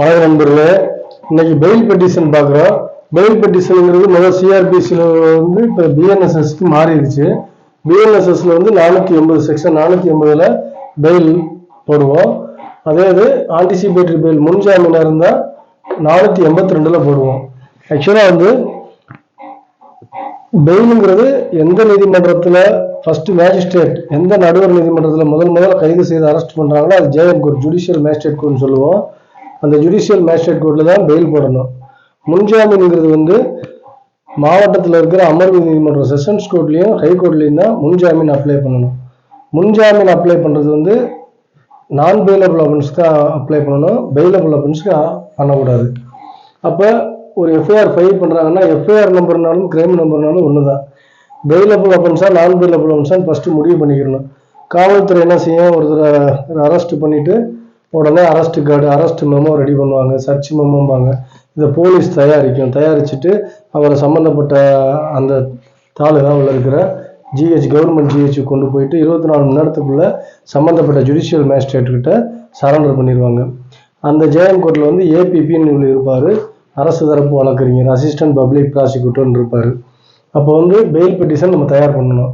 பழைய நண்பர்களே இன்னைக்கு பெயில் பெட்டிஷன் பார்க்குறோம். பெயில் பெட்டிஷனுங்கிறது முதல் சிஆர்பிசியில் வந்து இப்போ பிஎன்எஸ்எஸ்க்கு மாறிடுச்சு. பிஎன்எஸ்எஸ்ல வந்து நானூற்றி எண்பது செக்ஷன் நானூற்றி எண்பதில் பெயில் போடுவோம். அதே இது ஆன்டிசிபேட்டரி பெயில் முன்ஜாமீனாக இருந்தால் நானூற்றி எண்பத்தி ரெண்டில் போடுவோம் ஆக்சுவலாக வந்து பெயிலுங்கிறது எந்த நீதிமன்றத்தில் ஃபர்ஸ்ட் மேஜிஸ்ட்ரேட் எந்த நடுவர் நீதிமன்றத்தில் முதல் முதல்ல கைது செய்து அரெஸ்ட் பண்ணுறாங்களோ அது ஜேஎம் கோர்ட் ஜுடிஷியல் மேஜிஸ்ட்ரேட் கோர்ட்னு சொல்லுவோம். அந்த ஜுடிஷியல் மேஜிஸ்ட்ரேட் கோர்ட்டில் தான் பெயில் போடணும். முன்ஜாமீன்ங்கிறது வந்து மாவட்டத்தில் இருக்கிற அமர்வு நீதிமன்றம் செஷன்ஸ் கோர்ட்லேயும் ஹை கோர்ட்லேயும் தான் முன்ஜாமீன் அப்ளை பண்ணணும். முன்ஜாமீன் அப்ளை பண்ணுறது வந்து நான் பெயிலபிள் அஃபென்ஸ்க்கு அப்ளை பண்ணணும். பெயிலபிள் அஃபென்ஸ்க்கு பண்ணக்கூடாது. அப்போ ஒரு எஃப்ஐஆர் ஃபைல் பண்ணுறாங்கன்னா எஃப்ஐஆர் நம்பர்னாலும் கிரைம் நம்பர்னாலும் ஒன்று தான் பெயிலபிள் அஃபென்ஸா நான் பெயிலபிள் அஃபென்ஸான்னு ஃபஸ்ட்டு முடிவு பண்ணிக்கிடணும். காவல்துறை என்ன செய்யும்? ஒருத்தர் அரெஸ்ட் பண்ணிவிட்டு உடனே arrest card arrest memo ready பண்ணுவாங்க சர்ச் மெமோம்பாங்க இதை போலீஸ் தயாரிக்கும். தயாரிச்சுட்டு அவரை சம்மந்தப்பட்ட அந்த தாலுகாவில் இருக்கிற ஜிஹெச் கவர்மெண்ட் ஜிஹெச் கொண்டு போயிட்டு இருபத்தி நாலு மணி நேரத்துக்குள்ள சம்மந்தப்பட்ட ஜுடிஷியல் மேஜிஸ்ட்ரேட் கிட்ட சரண்டர் பண்ணிடுவாங்க அந்த ஜேஎம் கோர்ட்டில் வந்து ஏபிபின்னு இவர் இருப்பார். அரசு தரப்பு வழக்கறிஞர் அசிஸ்டன்ட் பப்ளிக் ப்ராசிக்யூட்டர்னு இருப்பார். அப்போ வந்து பெயில் பெட்டிஷன் நம்ம தயார் பண்ணணும்.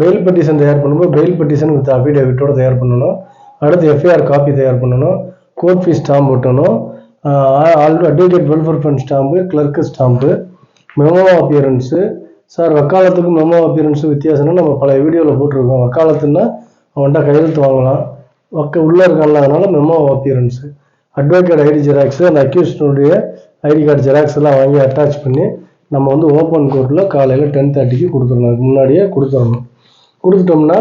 பெயில் பெட்டிஷன் தயார் பண்ணும்போது பெயில் பெட்டிஷன் வித் அஃபிடேவிட்டோட தயார் பண்ணணும். அடுத்து எஃப்ஐஆர் காப்பி தயார் பண்ணணும். கோர்ட் ஃபீஸ் ஸ்டாம்ப் ஒட்டணும். Advocate welfare fund stamp clerk stamp memo appearance sir வக்காலத்துக்கும் memo appearance வித்தியாசம்னா நம்ம பல வீடியோவில் போட்டிருக்கோம். வக்காலத்துன்னா அவன்கிட்ட கையெழுத்து வாங்கலாம். வக்க உள்ளே இருக்கான்ல அதனால் memo appearance advocate ID xerox அந்த அக்யூஸ்டனுடைய ஐடி கார்டு ஜெராக்ஸ் எல்லாம் வாங்கி அட்டாச் பண்ணி நம்ம வந்து ஓப்பன் கோர்ட்டில் காலையில் டென் தேர்ட்டிக்கு கொடுத்துடணும். அதுக்கு முன்னாடியே கொடுத்துடணும். கொடுத்துட்டோம்னா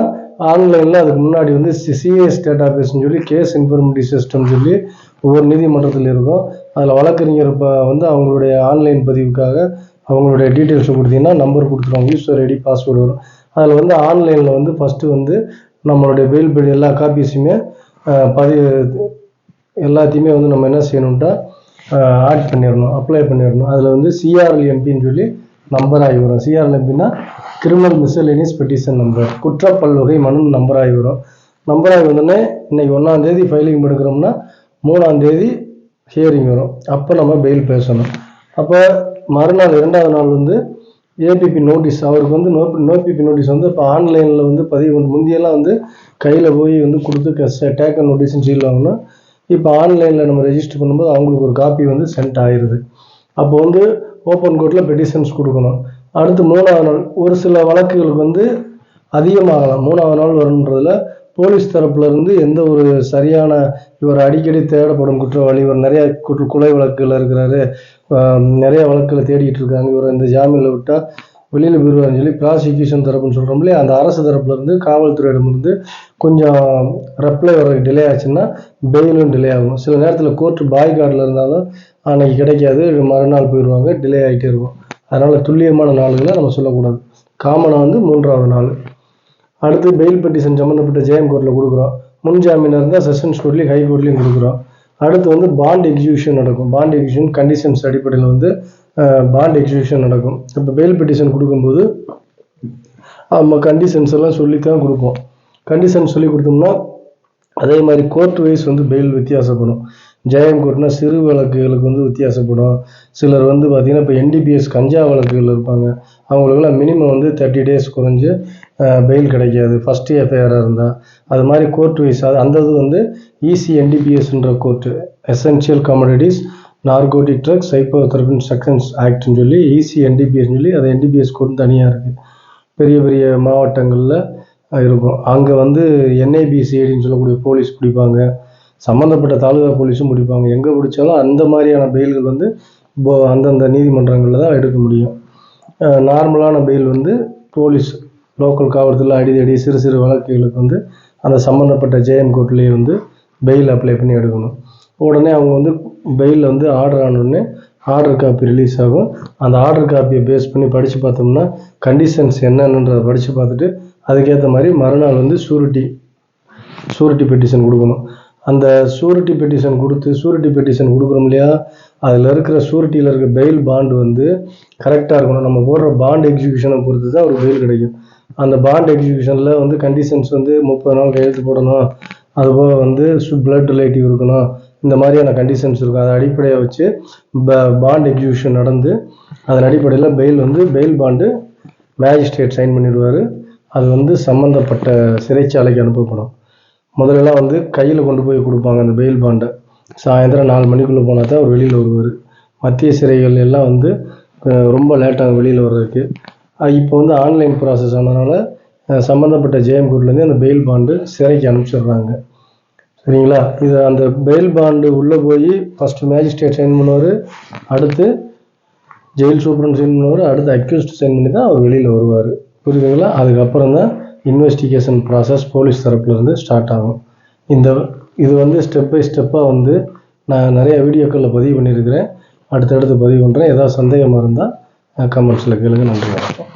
ஆன்லைனில் அதுக்கு முன்னாடி வந்து சிஎஸ் டேட்டா பேஸ்னு சொல்லி கேஸ் இன்ஃபர்மேட்டிவ் சிஸ்டம் சொல்லி ஒவ்வொரு நீதிமன்றத்தில் இருக்கும். அதில் வழக்கறிஞர் இப்போ வந்து அவங்களுடைய ஆன்லைன் பதிவுக்காக அவங்களுடைய டீட்டெயில்ஸ் கொடுத்தீங்கன்னா நம்பர் கொடுத்துருவாங்க. யூசர் ஐடி பாஸ்வேர்டு வரும். அதில் வந்து ஆன்லைனில் வந்து ஃபஸ்ட்டு வந்து நம்மளுடைய பெயில் பெல் எல்லா காப்பீஸுமே பதிவு எல்லாத்தையுமே வந்து நம்ம என்ன செய்யணும்ட்டா ஆட் பண்ணிடணும் அப்ளை பண்ணிடணும். அதில் வந்து சிஆர்எல்எம்பின்னு சொல்லி நம்பர் ஆகி வரும் சிஆர்எல்எம்பின்னா கிரிமினல் மிஸ்சலேனியஸ் பெட்டிஷன் நம்பர் குற்றப்பல்வகை மனு நம்பர் ஆகி வரும் நம்பர் ஆகி வந்தோடனே இன்னைக்கு ஒன்றாம் தேதி ஃபைலிங் எடுக்கிறோம்னா மூணாம் தேதி ஹியரிங் வரும். அப்போ நம்ம பெயில் பேசணும். அப்போ மறுநாள் இரண்டாவது நாள் வந்து ஏபிபி நோட்டீஸ் அவருக்கு வந்து நோ நோபிபி நோட்டீஸ் வந்து இப்போ ஆன்லைனில் வந்து பதிவு பண்ண முந்தியெல்லாம் வந்து கையில் போய் வந்து கொடுத்து டேக்கன் நோட்டீஸ்னு சீல் இப்போ ஆன்லைனில் நம்ம ரெஜிஸ்டர் பண்ணும்போது அவங்களுக்கு ஒரு காப்பி வந்து சென்ட் ஆயிடுது அப்போ வந்து ஓப்பன் கோர்ட்டில் பெட்டிஷன்ஸ் கொடுக்கணும். அடுத்து மூணாவது நாள் ஒரு சில வழக்குகளுக்கு வந்து அதிகமாகலாம். மூணாவது நாள் வருன்றதில் போலீஸ் தரப்புலேருந்து எந்த ஒரு சரியான இவர் அடிக்கடி தேடப்படும் குற்றவாளி இவர் நிறைய குற்ற கொலை வழக்கில் இருக்கிறாரு. நிறைய வழக்குல தேடிட்டு இருக்காங்க. இவர் இந்த ஜாமீனில் விட்டா வெளியில் போயிடுவாருன்னு சொல்லி ப்ராசிக்யூஷன் தரப்புன்னு சொல்கிறோம் இல்லையா? அந்த அரசு தரப்புலேருந்து காவல்துறையிடமிருந்து கொஞ்சம் ரெப்ளை வர டிலே ஆச்சுன்னா பெயிலும் டிலே ஆகும். சில நேரத்தில் கோர்ட் பாய் கார்டில் இருந்தாலும் அன்னைக்கு கிடைக்காது மறுநாள் போயிடுவாங்க டிலே ஆகிட்டே இருக்கும். அதனால் துல்லியமான நாளுகளை நம்ம சொல்லக்கூடாது. காமனாக வந்து மூன்றாவது நாள். அடுத்து பெயில் பெட்டிஷன் சம்மந்தப்பட்ட ஜேஎம் கோர்ட்டில் கொடுக்குறோம். முன் ஜாமீனாக இருந்தால் செஷன்ஸ் கோர்ட்லேயும் ஹை கோர்ட்லேயும் கொடுக்குறோம். அடுத்து வந்து பாண்ட் எக்ஸிகியூஷன் நடக்கும். பாண்ட் எக்ஸிகியூஷன் கண்டிஷன்ஸ் அடிப்படையில் வந்து பாண்ட் எக்ஸிகியூஷன் நடக்கும். இப்போ பெயில் பெட்டிஷன் கொடுக்கும்போது நம்ம கண்டிஷன்ஸ் எல்லாம் சொல்லி தான் கொடுப்போம். கண்டிஷன் சொல்லி கொடுத்தோம்னா அதே மாதிரி கோர்ட் வைஸ் வந்து பெயில் வித்தியாசப்படும். ஜெயம் கோர்ட்னா சிறு வழக்குகளுக்கு வந்து வித்தியாசப்படும். சிலர் வந்து பார்த்திங்கன்னா இப்போ என்டிபிஎஸ் கஞ்சா வழக்குகள் இருப்பாங்க. அவங்களுக்குலாம் மினிமம் வந்து தேர்ட்டி டேஸ் குறைஞ்சு பெயில் கிடைக்காது. ஃபஸ்ட்டு எஃப்ஐஆராக இருந்தால் அது மாதிரி கோர்ட் வைஸ் அது அந்த இது வந்து EC என்டிபிஎஸ்ன்ற court essential commodities narcotic drugs psychotropic sections ஆக்ட்னு சொல்லி இசி என்டிபிஎஸ்னு சொல்லி அது என்டிபிஎஸ் கோர்ட் தனியாக இருக்குது பெரிய பெரிய மாவட்டங்களில் இருக்கும். அங்கே வந்து என்ஐபிசிஐடின்னு சொல்லக்கூடிய போலீஸ் பிடிப்பாங்க. சம்மந்தப்பட்ட தாலுகா போலீஸும் பிடிப்பாங்க. எங்கே பிடிச்சாலும் அந்த மாதிரியான பெயில்கள் வந்து இப்போ அந்தந்த நீதிமன்றங்களில் தான் எடுக்க முடியும். நார்மலான பெயில் வந்து போலீஸ் லோக்கல் காவல்துறை அடிதடி சிறு சிறு வழக்குகளுக்கு வந்து அந்த சம்மந்தப்பட்ட ஜேஎம் கோர்ட்லேயே வந்து பெயில் அப்ளை பண்ணி எடுக்கணும். உடனே அவங்க வந்து பெயில் வந்து ஆர்டர் ஆனோடனே ஆர்டர் காப்பி ரிலீஸ் ஆகும். அந்த ஆர்டர் காப்பியை பேஸ் பண்ணி படித்து பார்த்தோம்னா கண்டிஷன்ஸ் என்னென்னன்றதை படித்து பார்த்துட்டு அதுக்கேற்ற மாதிரி மறுநாள் வந்து ஷூரிட்டி ஷூரிட்டி பெட்டிஷன் கொடுக்கணும். அந்த சூரிட்டி பெட்டிஷன் கொடுத்து சூரிட்டி பெட்டிஷன் கொடுக்குறோம் இல்லையா? அதில் இருக்கிற சூரிட்டியில் இருக்கிற பெயில் பாண்டு வந்து கரெக்டாக இருக்கணும். நம்ம போடுற பாண்ட் எக்ஸிக்யூஷனை பொறுத்து தான் ஒரு பெயில் கிடைக்கும். அந்த பாண்ட் எக்ஸிக்யூஷனில் வந்து கண்டிஷன்ஸ் வந்து முப்பது நாள் கையெழுத்து போடணும். அதுபோக வந்து பிளட் ரிலேட்டிவ் இருக்கணும். இந்த மாதிரியான கண்டிஷன்ஸ் இருக்கும். அதை அடிப்படையாக வச்சு பாண்ட் எக்ஸிக்யூஷன் நடந்து அதன் அடிப்படையில் பெயில் வந்து பெயில் பாண்டு மேஜிஸ்ட்ரேட் சைன் பண்ணிடுவார். அது வந்து சம்மந்தப்பட்ட சிறைச்சாலைக்கு அனுப்பப்படும். முதல்லலாம் வந்து கையில் கொண்டு போய் கொடுப்பாங்க அந்த பெயில் பாண்டை சாயந்தரம் நாலு மணிக்குள்ளே போனால் தான் அவர் வெளியில் வருவார். மத்திய சிறைகள் எல்லாம் வந்து ரொம்ப லேட்டாகும் வெளியில் வர்றதுக்கு. இப்போ வந்து ஆன்லைன் ப்ராசஸ் ஆனதுனால சம்மந்தப்பட்ட ஜேஎம் கோர்ட்லேருந்து அந்த பெயில் பாண்டு சிறைக்கு அனுப்பிச்சிடுறாங்க. சரிங்களா? இது அந்த பெயில் பாண்டு உள்ளே போய் ஃபஸ்ட்டு மேஜிஸ்ட்ரேட் சைன் பண்ணுவார் அடுத்து ஜெயில் சூப்பரன் சைன் பண்ணுவார் அடுத்து அக்யூஸ்ட் சைன் பண்ணி தான் அவர் வெளியில் வருவார். புரியுதுங்களா? அதுக்கப்புறம் தான் இன்வெஸ்டிகேஷன் ப்ராசஸ் போலீஸ் தரப்புலேருந்து ஸ்டார்ட் ஆகும். இந்த இது வந்து ஸ்டெப் பை ஸ்டெப்பாக வந்து நான் நிறைய வீடியோக்களில் பதிவு பண்ணியிருக்கிறேன். அடுத்தடுத்து பதிவு பண்ணுறேன் ஏதாவது சந்தேகமாக இருந்தால் கமெண்ட்ஸில் கேளுங்க. நன்றி வணக்கம்.